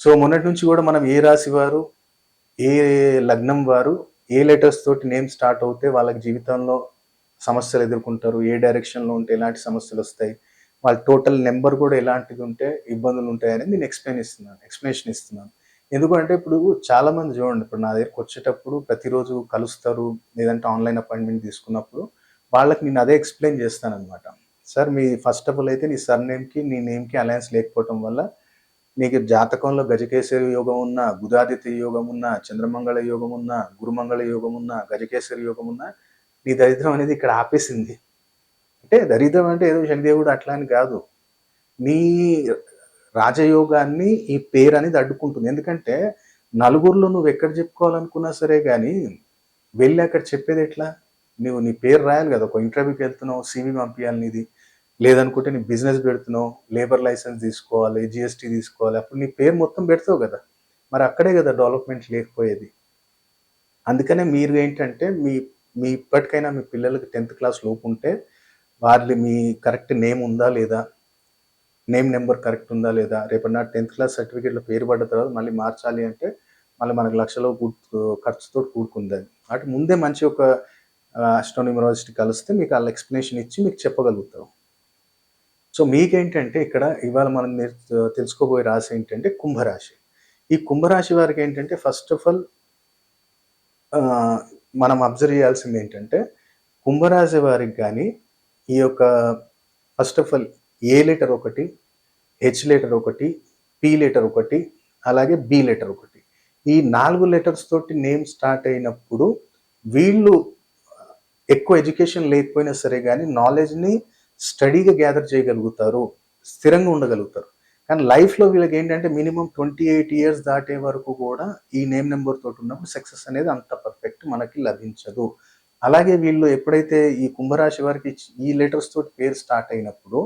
So మొన్నటి నుంచి కూడా మనం ఏ రాశి వారు ఏ లగ్నం వారు ఏ లెటర్స్ తోటి నేమ్ స్టార్ట్ అవుతే వాళ్ళకి జీవితంలో సమస్యలు ఎదుర్కొంటారు ఏ డైరెక్షన్లో ఉంటే ఎలాంటి సమస్యలు వస్తాయి వాళ్ళ టోటల్ నెంబర్ కూడా ఎలాంటిది ఉంటే ఇబ్బందులు ఉంటాయి అనేది నేను ఎక్స్ప్లెయిన్ ఇస్తున్నాను ఎక్స్ప్లెనేషన్ ఇస్తున్నాను. ఎందుకంటే ఇప్పుడు చాలామంది చూడండి ఇప్పుడు నా దగ్గరకు వచ్చేటప్పుడు ప్రతిరోజు కలుస్తారు లేదంటే ఆన్లైన్ అపాయింట్మెంట్ తీసుకున్నప్పుడు వాళ్ళకి నేను అదే ఎక్స్ప్లెయిన్ చేస్తాను అనమాట సార్ మీ ఫస్ట్ ఆఫ్ ఆల్ అయితే నీ సర్ నేమ్కి నీ నేమ్కి అలయన్స్ లేకపోవటం వల్ల నీకు జాతకంలో గజకేశ్వరి యోగం ఉన్న బుధాదిత్య యోగం ఉన్న చంద్రమంగళ యోగం ఉన్న గురుమంగళ యోగం ఉన్న గజకేశ్వరి యోగం ఉన్న నీ దరిద్రం అనేది ఇక్కడ ఆపేసింది. అంటే దరిద్రం అంటే ఏదో శనిదేవుడు అట్లా అని కాదు. నీ రాజయోగాన్ని ఈ పేరు అనేది అడ్డుకుంటుంది. ఎందుకంటే నలుగురిలో నువ్వు ఎక్కడ చెప్పుకోవాలనుకున్నా సరే కానీ వెళ్ళి అక్కడ చెప్పేది ఎట్లా? నువ్వు నీ పేరు రాయాలి కదా. ఒక ఇంటర్వ్యూకి వెళ్తున్నావు సీవీ పంపించాలి నీది. లేదనుకుంటే నీ బిజినెస్ పెడుతున్నావు లేబర్ లైసెన్స్ తీసుకోవాలి జిఎస్టీ తీసుకోవాలి అప్పుడు నీ పేరు మొత్తం పెడతావు కదా. మరి అక్కడే కదా డెవలప్మెంట్ లేకపోయేది. అందుకనే మీరు ఏంటంటే మీ మీ ఇప్పటికైనా మీ పిల్లలకి టెన్త్ క్లాస్ లోపు ఉంటే వాళ్ళు మీ కరెక్ట్ నేమ్ ఉందా లేదా నేమ్ నెంబర్ కరెక్ట్ ఉందా లేదా రేపటి నా టెన్త్ క్లాస్ సర్టిఫికేట్లో పేరు పడ్డ తర్వాత మళ్ళీ మార్చాలి అంటే మళ్ళీ మనకు లక్షలో కూడు- ఖర్చుతో కూడుకుంది అది. అటు ముందే మంచి ఒక అస్ట్రోనిమరాలజిస్ట్ కలిస్తే మీకు వాళ్ళ ఎక్స్ప్లెనేషన్ ఇచ్చి మీకు చెప్పగలుగుతారు సో మీకేంటంటే ఇక్కడ ఇవాళ మనం మీరు తెలుసుకోబోయే రాశి ఏంటంటే కుంభరాశి. ఈ కుంభరాశి వారికి ఏంటంటే ఫస్ట్ ఆఫ్ ఆల్ మనం అబ్జర్వ్ చేయాల్సింది ఏంటంటే కుంభరాశి వారికి కానీ ఈ యొక్క first of all A letter ఒకటి హెచ్ లెటర్ ఒకటి పి లెటర్ ఒకటి అలాగే బి లెటర్ ఒకటి. ఈ నాలుగు లెటర్స్ తోటి నేమ్ స్టార్ట్ అయినప్పుడు వీళ్ళు ఎక్కువ ఎడ్యుకేషన్ లేకపోయినా సరే కానీ నాలెడ్జ్ని స్టడీగా గ్యాదర్ చేయగలుగుతారు స్థిరంగా ఉండగలుగుతారు. కానీ లైఫ్లో వీళ్ళకి ఏంటంటే మినిమం ట్వంటీ ఎయిట్ ఇయర్స్ దాటే వరకు కూడా ఈ నేమ్ నెంబర్ తోటి ఉన్నప్పుడు సక్సెస్ అనేది అంత పర్ఫెక్ట్ మనకి లభించదు. అలాగే వీళ్ళు ఎప్పుడైతే ఈ కుంభరాశి వారికి ఈ లెటర్స్ తోటి పేరు స్టార్ట్ అయినప్పుడు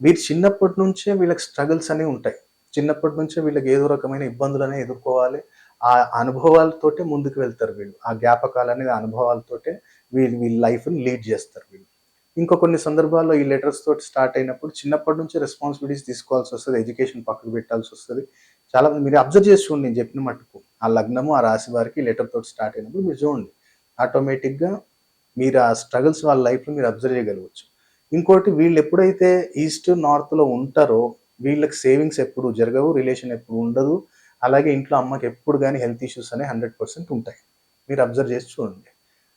వీరు చిన్నప్పటి నుంచే వీళ్ళకి స్ట్రగుల్స్ అనేవి ఉంటాయి. చిన్నప్పటి నుంచే వీళ్ళకి ఏదో రకమైన ఇబ్బందులు అనేవి ఎదుర్కోవాలి. ఆ అనుభవాలతోటే ముందుకు వెళ్తారు వీళ్ళు. ఆ జ్ఞాపకాలు అనేది అనుభవాలతోటే వీళ్ళు వీళ్ళ లైఫ్ని లీడ్ చేస్తారు వీళ్ళు. ఇంకా కొన్ని సందర్భాల్లో ఈ లెటర్స్ తోటి స్టార్ట్ అయినప్పుడు చిన్నప్పటి నుంచి రెస్పాన్సిబిలిటీస్ తీసుకోవాల్సి వస్తుంది ఎడ్యుకేషన్ పక్కకు పెట్టాల్సి వస్తుంది. చాలామంది మీరు అబ్జర్వ్ చేసి చూడండి నేను చెప్పిన మట్టుకు ఆ లగ్నము ఆ రాశి వారికి లెటర్ తోటి స్టార్ట్ అయినప్పుడు మీరు చూడండి. ఆటోమేటిక్గా మీరు ఆ స్ట్రగుల్స్ వాళ్ళ లైఫ్లో మీరు అబ్జర్వ్ చేయగలవచ్చు. ఇంకోటి వీళ్ళు ఎప్పుడైతే ఈస్ట్ నార్త్లో ఉంటారో వీళ్ళకి సేవింగ్స్ ఎప్పుడు జరగవు రిలేషన్ ఎప్పుడు ఉండదు. అలాగే ఇంట్లో అమ్మకి ఎప్పుడు కానీ హెల్త్ ఇష్యూస్ అనేవి హండ్రెడ్ పర్సెంట్ ఉంటాయి. మీరు అబ్జర్వ్ చేసి చూడండి.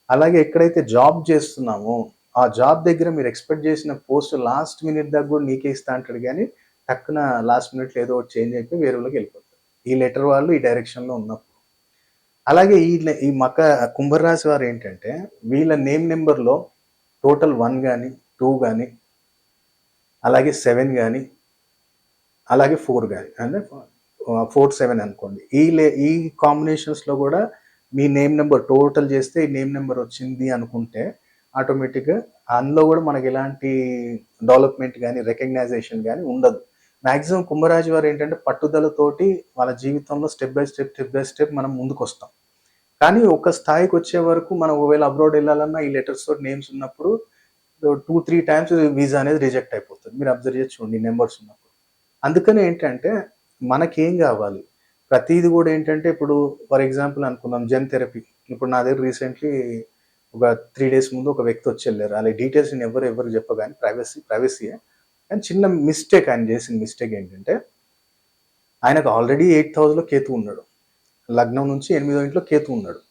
అలాగే ఎక్కడైతే జాబ్ చేస్తున్నామో ఆ జాబ్ దగ్గర మీరు ఎక్స్పెక్ట్ చేసిన పోస్ట్ లాస్ట్ మినిట్ దాకా కూడా నీకే ఇస్తా అంటాడు కానీ టక్కున లాస్ట్ మినిట్లో ఏదో ఒకటి చేంజ్ అయిపోయి వేరే వాళ్ళకి వెళ్ళిపోతారు ఈ లెటర్ వాళ్ళు ఈ డైరెక్షన్లో ఉన్నప్పుడు. అలాగే ఈ ఈ మక కుంభరాశి వారు ఏంటంటే వీళ్ళ నేమ్ నెంబర్లో టోటల్ వన్ కానీ టూ కానీ అలాగే సెవెన్ కానీ అలాగే ఫోర్ కానీ అంటే ఫోర్ సెవెన్ అనుకోండి. ఈ లే ఈ కాంబినేషన్స్లో కూడా మీ నేమ్ నెంబర్ టోటల్ చేస్తే ఈ నేమ్ నెంబర్ వచ్చింది అనుకుంటే ఆటోమేటిక్గా అందులో కూడా మనకి ఎలాంటి డెవలప్మెంట్ కానీ రికగ్నైజేషన్ కానీ ఉండదు. మ్యాక్సిమం కుంభరాజు వారు ఏంటంటే పట్టుదలతోటి వాళ్ళ జీవితంలో step by step step by step మనం ముందుకు వస్తాం కానీ ఒక స్థాయికి వచ్చే వరకు మనం ఒకవేళ అబ్రాడ్ వెళ్ళాలన్నా ఈ లెటర్స్ తోటి నేమ్స్ ఉన్నప్పుడు టూ త్రీ టైమ్స్ వీసా అనేది రిజెక్ట్ అయిపోతుంది. మీరు అబ్జర్వ్ చేసి చూడండి నెంబర్స్ ఉన్నప్పుడు. అందుకని ఏంటంటే మనకేం కావాలి? ప్రతిది కూడా ఏంటంటే ఇప్పుడు ఫర్ ఎగ్జాంపుల్ అనుకుందాం జెన్ థెరపీ ఇప్పుడు నా దగ్గర రీసెంట్లీ ఒక త్రీ డేస్ ముందు ఒక వ్యక్తి వచ్చి వెళ్ళారు. అలా డీటెయిల్స్ నేను ఎవరు ఎవరు చెప్పగాని ప్రైవసీ ప్రైవసీయే కానీ చిన్న మిస్టేక్ ఆయన చేసిన మిస్టేక్ ఏంటంటే ఆయనకు ఆల్రెడీ ఎయిట్ థౌజండ్లో కేతు ఉన్నాడు. లగ్నం నుంచి ఎనిమిదో ఇంట్లో కేతు ఉన్నాడు.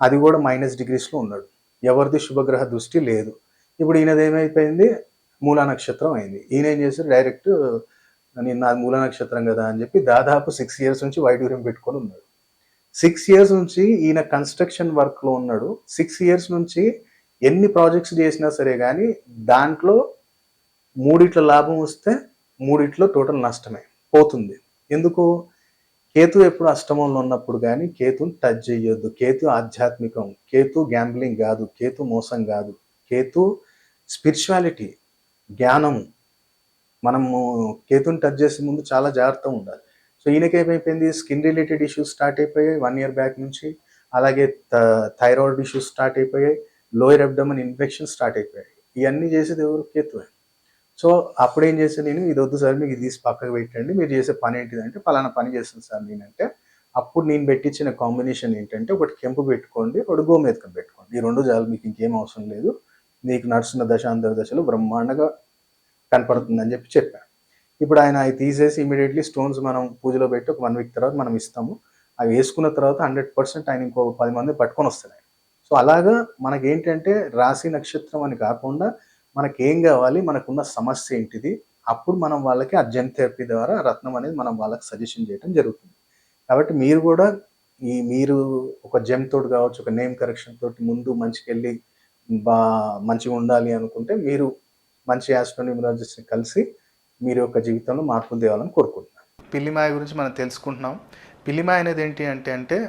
అది కూడా మైనస్ డిగ్రీస్లో ఉన్నాడు. ఎవరిది శుభగ్రహ దృష్టి లేదు. ఇప్పుడు ఈయనది ఏమైపోయింది? మూలా నక్షత్రం అయింది. ఈయన ఏం చేశారు డైరెక్ట్ నేను నా మూలా నక్షత్రం కదా అని చెప్పి దాదాపు సిక్స్ ఇయర్స్ నుంచి వైడూర్యం పెట్టుకొని ఉన్నాడు. సిక్స్ ఇయర్స్ నుంచి ఈయన కన్స్ట్రక్షన్ వర్క్లో ఉన్నాడు. సిక్స్ ఇయర్స్ నుంచి ఎన్ని ప్రాజెక్ట్స్ చేసినా సరే కానీ దాంట్లో మూడిట్ల లాభం వస్తే మూడిట్లో టోటల్ నష్టమే పోతుంది. ఎందుకు? కేతు ఎప్పుడు అష్టమంలో ఉన్నప్పుడు కానీ కేతుని టచ్ చేయొద్దు కేతు ఆధ్యాత్మికం కేతు గ్యాంబ్లింగ్ కాదు కేతు మోసం కాదు. కేతు స్పిరిచువాలిటీ జ్ఞానము. మనము కేతుని టచ్ చేసే ముందు చాలా జాగ్రత్తగా ఉండాలి. సో ఈయనకి ఏమైపోయింది? స్కిన్ రిలేటెడ్ ఇష్యూస్ స్టార్ట్ అయిపోయాయి వన్ ఇయర్ బ్యాక్ నుంచి. అలాగే థైరాయిడ్ ఇష్యూస్ స్టార్ట్ అయిపోయాయి. లోయర్ అబ్డమన్ ఇన్ఫెక్షన్ స్టార్ట్ అయిపోయాయి. ఇవన్నీ చేసేది ఎవరు? కేతువే సో అప్పుడు ఏం చేశాను నేను? ఇది వద్దు సార్ మీకు ఇది తీసి పక్కకు పెట్టండి. మీరు చేసే పని ఏంటిదంటే పలానా పని చేస్తుంది సార్ నేనంటే అప్పుడు నేను పెట్టించిన కాంబినేషన్ ఏంటంటే ఒకటి కెంపు పెట్టుకోండి ఒకటి గోమేతకం పెట్టుకోండి. ఈ రెండు చాలు మీకు ఇంకేం అవసరం లేదు. నీకు నడుస్తున్న దశాంతర దశలో బ్రహ్మాండంగా కనపడుతుందని చెప్పి చెప్పాను ఇప్పుడు ఆయన అవి తీసేసి ఇమీడియట్లీ స్టోన్స్ మనం పూజలో పెట్టి ఒక వన్ వీక్ తర్వాత మనం ఇస్తాము. అవి వేసుకున్న తర్వాత హండ్రెడ్ పర్సెంట్ ఆయన ఇంకో పది మంది పట్టుకొని వస్తున్నాయి ఆయన. సో అలాగా మనకి ఏంటంటే రాశి నక్షత్రం అని కాకుండా మనకి ఏం కావాలి మనకున్న సమస్య ఏంటిది అప్పుడు మనం వాళ్ళకి ఆ జెన్ థెరపీ ద్వారా రత్నం అనేది మనం వాళ్ళకి సజెషన్ చేయడం జరుగుతుంది. కాబట్టి మీరు కూడా ఈ మీరు ఒక జెమ్ తోటి కావచ్చు ఒక నేమ్ కరెక్షన్ తోటి ముందు మంచికెళ్ళి బా మంచిగా ఉండాలి అనుకుంటే మీరు మంచి యాస్ట్రోన్యూమరాలజిస్ట్ని కలిసి మీరు యొక్క జీవితంలో మార్పులు తేవాలని కోరుకుంటున్నాను. పిల్లిమాయ గురించి మనం తెలుసుకుంటున్నాం. పిల్లిమాయ అనేది ఏంటి అంటే అంటే